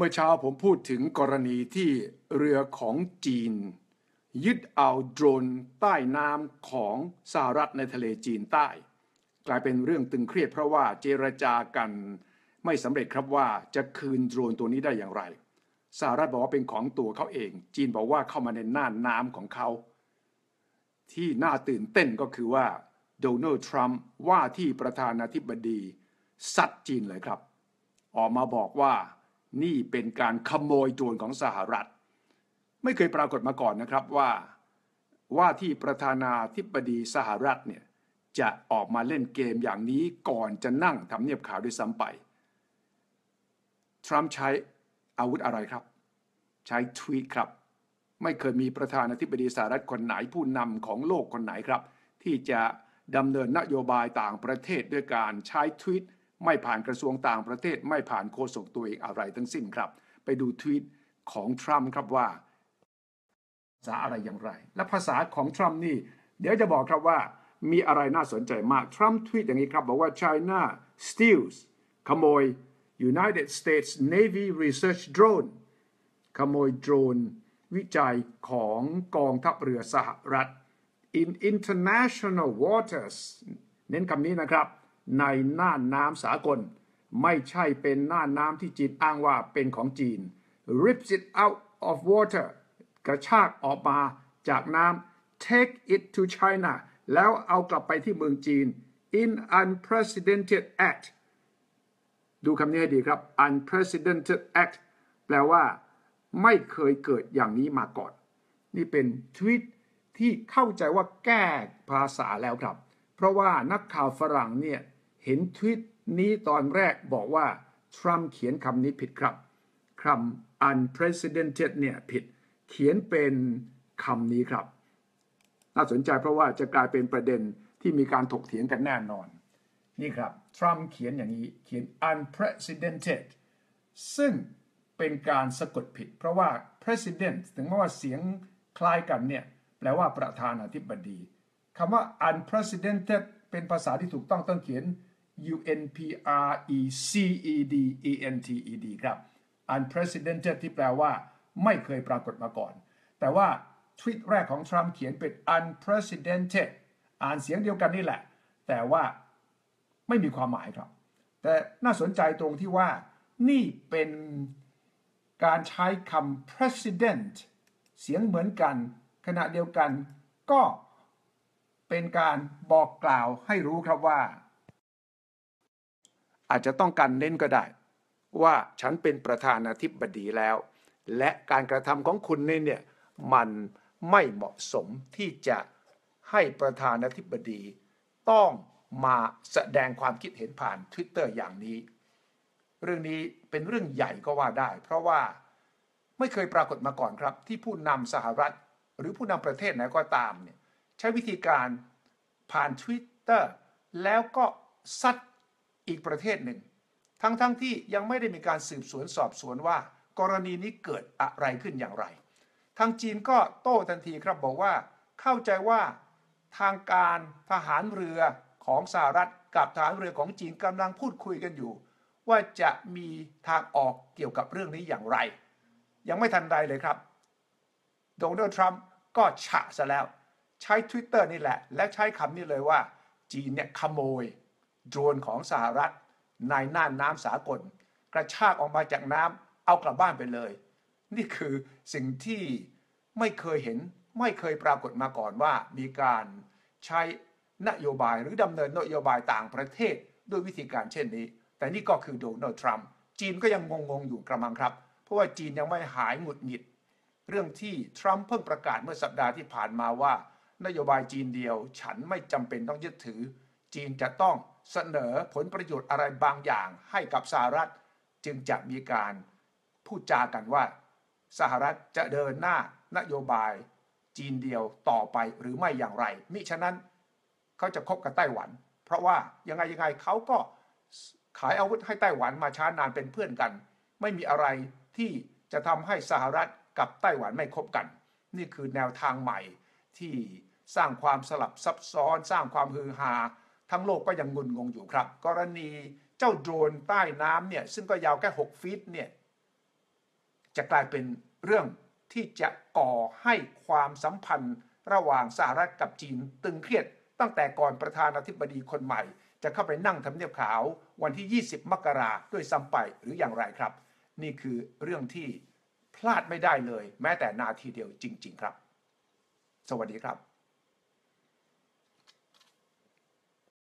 เมื่อเช้าผมพูดถึงกรณีที่เรือของจีน ยึดเอาโดรนใต้น้ำของสหรัฐในทะเลจีนใต้ กลายเป็นเรื่องตึงเครียดเพราะว่าเจรจากันไม่สำเร็จครับว่าจะคืนโดรนตัวนี้ได้อย่างไรสหรัฐบอกว่าเป็นของตัวเขาเอง จีนบอกว่าเข้ามาในน่านน้ำของเขา ที่น่าตื่นเต้นก็คือว่าโดนัลด์ทรัมป์ว่าที่ประธานาธิบดีซัดจีนเลยครับ ออกมาบอกว่า นี่เป็นการขโมยโดรนของสหรัฐ ไม่เคยปรากฏมาก่อนนะครับว่าว่าที่ประธานาธิบดีสหรัฐเนี่ยจะออกมาเล่นเกมอย่างนี้ก่อนจะนั่งทำเนียบข่าวด้วยซ้ำไป ทรัมป์ใช้อาวุธอะไรครับ ใช้ทวีตครับ ไม่เคยมีประธานาธิบดีสหรัฐคนไหนผู้นำของโลกคนไหนครับ ที่จะดำเนินนโยบายต่างประเทศด้วยการใช้ทวีต ไม่ผ่านกระทรวงต่างประเทศ ไม่ผ่านโฆษกตัวเองอะไรทั้งสิ้นครับ ไปดูทวีตของทรัมป์ครับว่าภาษาอะไรอย่างไร และภาษาของทรัมป์นี่ เดี๋ยวจะบอกครับว่ามีอะไรน่าสนใจมาก ทรัมป์ทวีตอย่างนี้ครับ บอกว่า China steals ขโมย United States Navy Research Drone ขโมยโดรน วิจัยของกองทัพเรือสหรัฐ in international waters เน้นคำนี้นะครับ ในน่านน้ำสากล ไม่ใช่เป็นน่านน้ำที่จีนอ้างว่าเป็นของจีน rips it out of water กระชากออกมาจากน้ำ take it to China แล้วเอากลับไปที่เมืองจีน in unprecedented act ดูคำนี้ให้ดีครับ unprecedented act แปลว่า ไม่เคยเกิดอย่างนี้มาก่อน นี่เป็นทวิตที่เข้าใจว่าแก้ภาษาแล้วครับ เพราะว่านักข่าวฝรั่งเนี่ย เห็นทวิตนี้ตอนแรกบอกว่า ทรัมป์เขียนคำนี้ผิดครับคำ unprecedented เนี่ยผิดเขียนเป็นคำนี้ครับ น่าสนใจเพราะว่าจะกลายเป็นประเด็นที่มีการถกเถียงกันแน่นอน นี่ครับ ทรัมป์เขียนอย่างนี้เขียน unprecedented ซึ่งเป็นการสะกดผิด เพราะว่า president ถึงแม้ว่าเสียงคล้ายกันเนี่ยแปลว่าประธานาธิบดีคำว่า unprecedented เป็นภาษาที่ถูกต้องต้องเขียน u n p r e c e d e n t e d ครับ unprecedented ที่แปลว่า ไม่เคยปรากฏมาก่อน แต่ว่าทวิตแรกของทรัมป์เขียนเป็น unprecedented อ่านเสียงเดียวกันนี่แหละ แต่ว่าไม่มีความหมายครับ แต่น่าสนใจตรงที่ว่า นี่เป็นการใช้คำ president เสียงเหมือนกัน ขณะเดียวกันก็เป็นการบอกกล่าวให้รู้ครับว่า อาจจะต้องการเน้นก็ได้ ว่าฉันเป็นประธานาธิบดีแล้ว และการกระทำของคุณเนี่ยมันไม่เหมาะสมที่จะให้ประธานาธิบดี ต้องมาแสดงความคิดเห็นผ่าน Twitter อย่างนี้ เรื่องนี้เป็นเรื่องใหญ่ก็ว่าได้ เพราะว่าไม่เคยปรากฏมาก่อนครับ ที่ผู้นำสหรัฐ หรือผู้นำประเทศไหนก็ตามเนี่ยใช้วิธีการผ่าน Twitter แล้วก็ซัด อีกประเทศหนึ่ง ทั้งๆทที่ยังไม่ได้มีการสืบสวนสอบสวนว่า กรณีนี้เกิดอะไรขึ้นอย่างไร ทางจีนก็โต้ทันทีครับบอกว่า เข้าใจว่าทางการทหารเรือของสหรัฐกับฐานเรือของจีนกำลังพูดคุยกันอยู่ ว่าจะมีทางออกเกี่ยวกับเรื่องนี้อย่างไร ยังไม่ทันใดเลยครับโดนัลด์ทรัมป์ก็ฉะซะแล้ว ใช้ Twitter นี่แหละ และใช้คำนี้เลยว่า จีนเนี่ยขโมย โดรนของสหรัฐ ในน่านน้ำสากล กระชากออกมาจากน้ำเอากลับบ้านไปเลย นี่คือสิ่งที่ไม่เคยเห็นไม่เคยปรากฏมาก่อนว่า มีการใช้นโยบายหรือดำเนินนโยบายต่างประเทศด้วยวิธีการเช่นนี้ แต่นี่ก็คือโดนัลด์ทรัมป์จีนก็ยังงงๆอยู่กระมังครับ เพราะว่าจีนยังไม่หายหงุดหงิด เรื่องที่ทรัมป์เพิ่งประกาศเมื่อสัปดาห์ที่ผ่านมาว่า นโยบายจีนเดียว ฉันไม่จำเป็นต้องยึดถือ จีนจะต้องเสนอผลประโยชน์อะไรบางอย่างให้กับสหรัฐ จึงจะมีการพูดจากันว่า สหรัฐจะเดินหน้านโยบายจีนเดียวต่อไปหรือไม่อย่างไร มิฉะนั้นเขาจะคบกับไต้หวัน เพราะว่ายังไงยังไงเขาก็ขายอาวุธให้ไต้หวันมาช้านานเป็นเพื่อนกัน ไม่มีอะไรที่จะทำให้สหรัฐกับไต้หวันไม่คบกัน นี่คือแนวทางใหม่ที่สร้างความสลับซับซ้อน สร้างความฮือฮา ทั้งโลกก็ยังงุนงงอยู่ครับ กรณีเจ้าโดรนใต้น้ำเนี่ยซึ่งก็ยาวแค่ 6 ฟีตเนี่ยจะกลายเป็นเรื่องที่จะก่อให้ความสัมพันธ์ระหว่างสหรัฐกับจีนตึงเครียดตั้งแต่ก่อนประธานาธิบดีคนใหม่ จะเข้าไปนั่งทำเนียบขาววันที่ 20 มกราด้วยซ้ำไปหรืออย่างไรครับ นี่คือเรื่องที่พลาดไม่ได้เลย แม้แต่นาทีเดียวจริง ๆ ครับ สวัสดีครับ